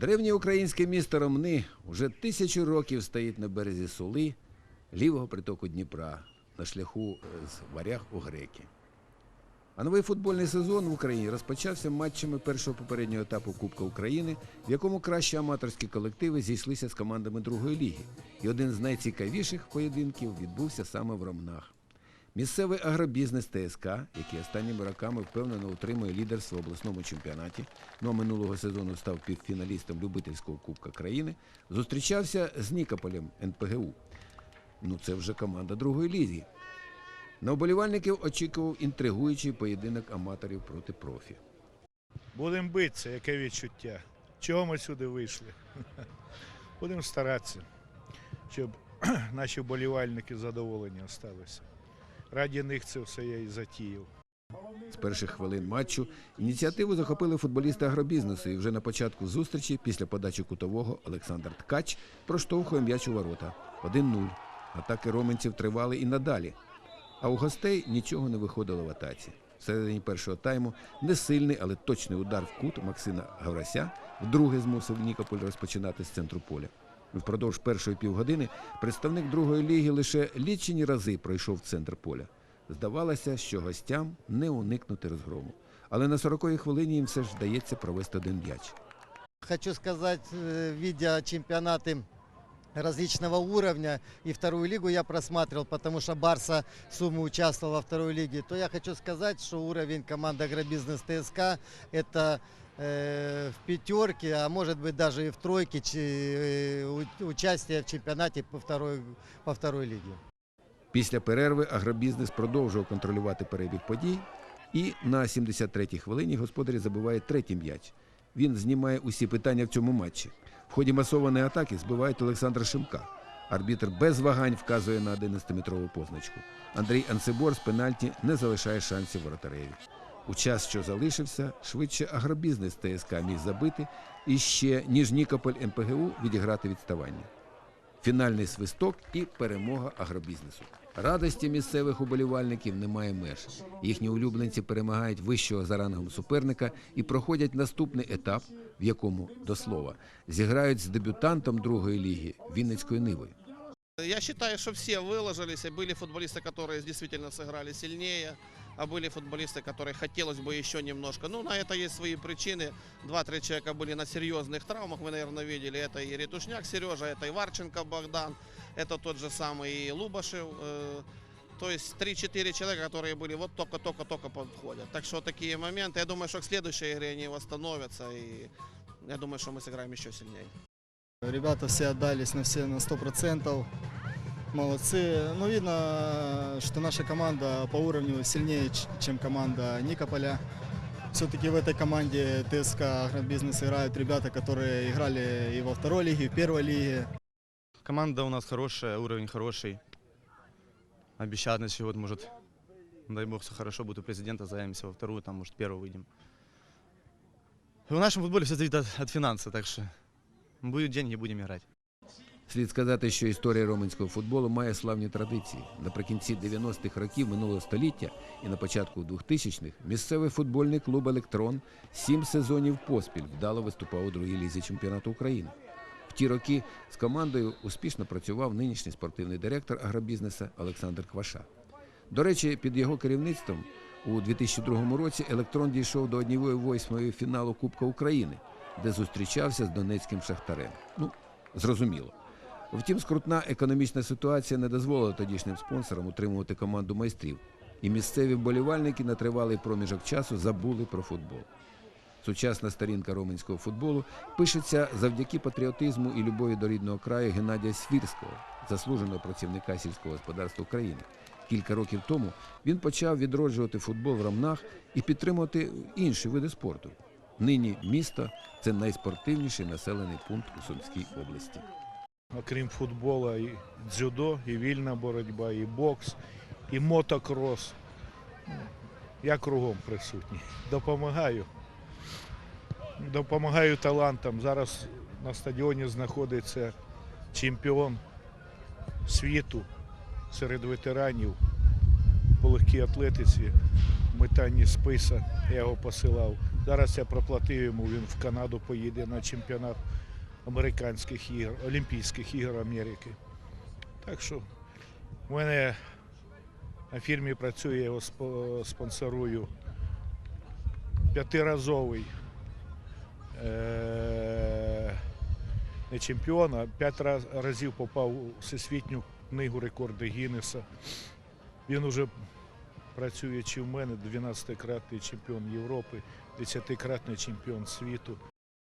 Древнє українське місто Ромни уже тисячу років стоїть на березі Сули, лівого притоку Дніпра, на шляху е, з варяг у греки. А новий футбольний сезон в Україні розпочався матчами першого попереднього етапу Кубка України, в якому кращі аматорські колективи зійшлися з командами другої ліги. І один з найцікавіших поєдинків відбувся саме в Ромнах. Місцевий агробізнес ТСК, який останніми роками впевнено утримує лідерство в обласному чемпіонаті, ну а минулого сезону став півфіналістом любительського Кубка країни, зустрічався з Нікополем НПГУ. Ну це вже команда другої ліги. На вболівальників очікував інтригуючий поєдинок аматорів проти профі. Будемо битися, яке відчуття. Чого ми сюди вийшли? Будемо старатися, щоб наші вболівальники задоволені залишилися. Раді них це все я і затіяв. З перших хвилин матчу ініціативу захопили футболісти агробізнесу і вже на початку зустрічі після подачі кутового Олександр Ткач проштовхує м'яч у ворота. 1-0. Атаки роменців тривали і надалі. А у гостей нічого не виходило в атаці. Всередині першого тайму несильний, але точний удар в кут Максима Гаврася вдруге змусив Нікополь розпочинати з центру поля. Впродовж першої півгодини представник другої ліги лише лічені рази пройшов в центр поля. Здавалося, що гостям не уникнути розгрому. Але на 40-й хвилині їм все ж вдається провести один м'яч. Хочу сказать, э, видя чемпионаты различного уровня и вторую лигу я просматривал, потому что Барса сумму участвовала во второй лиге, то я хочу сказать, что уровень команды Агробизнес ТСК это э, в пятерке, а может быть даже и в тройке участие в чемпионате по второй, по второй лиге. Після перерви агробізнес продовжував контролювати перебіг подій, і на 73-й хвилині господарі забиває третій м'яч. Він знімає усі питання в цьому матчі. В ході масованої атаки збивають Олександра Шимка. Арбітр без вагань вказує на 11-метрову позначку. Андрій Ансебор з пенальті не залишає шансів воротареві. У час, що залишився, швидше агробізнес ТСК міг забити і ще, ніж Нікополь МПГУ відіграти відставання. Фінальний свисток і перемога агробізнесу. Радості місцевих уболівальників немає меж. Їхні улюбленці перемагають вищого за рангом суперника і проходять наступний етап, в якому, до слова, зіграють з дебютантом другої ліги Вінницькою Нивою. Я считаю, что все выложились, и были футболисты, которые действительно сыграли сильнее, а были футболисты, которые хотелось бы еще немножко. Ну, на это есть свои причины. Два-три человека были на серьезных травмах, вы, наверное, видели. Это и Ретушняк Сережа, это и Варченко Богдан, это тот же самый и Лубашев. э, То есть 3-4 человека, которые были вот только-только-только подходят. Так что такие моменты. Я думаю, что к следующей игре они восстановятся. И я думаю, что мы сыграем еще сильнее. Ребята все отдались на все на 100%. Молодцы. Ну, видно, что наша команда по уровню сильнее, чем команда Никополя. Все-таки в этой команде ТСК Агробизнес играют ребята, которые играли и во второй лиге, и в первой лиге. Команда у нас хорошая, уровень хороший. Обещают на следующий год, может, дай бог, все хорошо будет у президента, заявимся во вторую, там, может, первую выйдем. И в нашем футболе все зависит от, от финансов, так что будут деньги, будем играть. Слід сказати, що історія романського футболу має славні традиції. Наприкінці 90-х років минулого століття і на початку 2000-х місцевий футбольний клуб Електрон сім сезонів поспіль вдало виступав у другій лізі чемпіонату України. В ті роки з командою успішно працював нинішній спортивний директор агробізнесу Олександр Кваша. До речі, під його керівництвом у 2002 році Електрон дійшов до однієї восьмої фіналу Кубка України, де зустрічався з донецьким шахтарем. Ну, зрозуміло. Втім, скрутна економічна ситуація не дозволила тодішнім спонсорам утримувати команду майстрів, і місцеві вболівальники на тривалий проміжок часу забули про футбол. Сучасна сторінка роменського футболу пишеться завдяки патріотизму і любові до рідного краю Геннадія Свірського, заслуженого працівника сільського господарства України. Кілька років тому він почав відроджувати футбол в Ромнах і підтримувати інші види спорту. Нині місто це найспортивніший населений пункт у Сумській області. Окрім футболу, і дзюдо, і вільна боротьба, і бокс, і мотокрос. Я кругом присутній. Допомагаю. Допомагаю талантам. Зараз на стадіоні знаходиться чемпіон світу серед ветеранів по легкій атлетиці, метанні списа. Я його посилав. Зараз я проплатив йому, він в Канаду поїде на чемпіонат американських ігор, Олімпійських ігор Америки. Так що в мене на фірмі працює, я його спонсорую п'ятиразовий е- не чемпіон, а п'ять разів попав у всесвітню книгу рекорди Гіннеса. Він уже працює чи в мене 12-кратний чемпіон Європи, 10-кратний чемпіон світу.